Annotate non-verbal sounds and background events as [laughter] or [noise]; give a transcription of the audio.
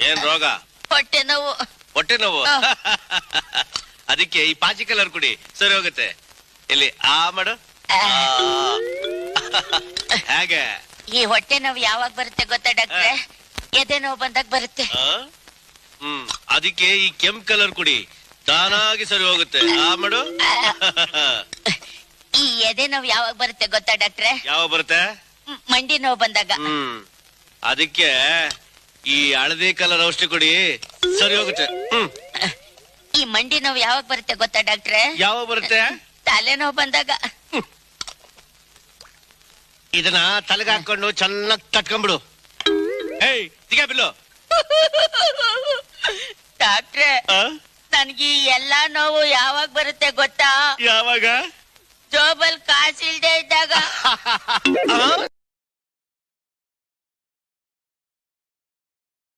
ಏನ್ ರೋಗ? ಹೊಟ್ಟೆ ನೋವು. ಹೊಟ್ಟೆ ನೋವು? [laughs] ಅದಕ್ಕೆ ಈ ಪಾಚಿ ಕಲರ್ ಕುಡಿ. ಸರಿ ಹೋಗುತ್ತೆ. ಇಲ್ಲಿ ಆ ಮಾಡು. ಆ. [laughs] ಹೇಗೆ. ಈ ಹೊಟ್ಟೆ ನೋವು ಯಾವಾಗ ಬರುತ್ತೆ ಗೊತ್ತಾ ಡಾಕ್ಟ್ರೆ? ಎದೆ ನೋವು ಬಂದಾಗ ಬರುತ್ತೆ. ಆ? ಹ್ಮ್. ಅದಕ್ಕೆ ಈ ಕೆಂಪ್ ಕಲರ್ ಕುಡಿ. ತಾನಾಗಿ ಸರಿ ಹೋಗುತ್ತೆ. ಆ ಮಾಡು. ಈ ಎದೆ ನೋವು ಯಾವಾಗ ಬರುತ್ತೆ ಗೊತ್ತಾ ಡಾಕ್ಟ್ರೆ? ಯಾವಾಗ ಬರುತ್ತೆ? ಮ್- ಮಂಡಿ ನೋವು ಬಂದಾಗ. ಹ್ಮ್. ಅದಕ್ಕೆ ಈ ಹಳದಿ ಕಲರ್ ಔಷಧಿ ಕುಡಿ. ಸರಿ ಹೋಗುತ್ತೆ. ಹ್ಮ್. ಈ ಮಂಡಿ ನೋವು ಯಾವಾಗ ಬರುತ್ತೆ ಗೊತ್ತಾ ಡಾಕ್ಟ್ರೆ? ಯಾವಾಗ ಬರುತ್ತೆ? ತಲೆ ನೋವು ಬಂದಾಗ ಇದನ್ನ ತಲೆಗೆ ಹಾಕೊಂಡು ಚೆನ್ನಾಗಿ ತಟ್ಕೊಂಡ್ಬಿಡು. ಏಯ್ ತಿಗ ಬಿಲ್ಲು. ಡಾಕ್ಟ್ರೆ ಆ? ನನ್ಗೆ ಈ ಎಲ್ಲಾ ನೋವು ಯಾವಾಗ ಬರುತ್ತೆ ಗೊತ್ತಾ? ಯಾವಾಗ? ಜೋಬಲ್ ಕಾಸಿಲ್ದೆ?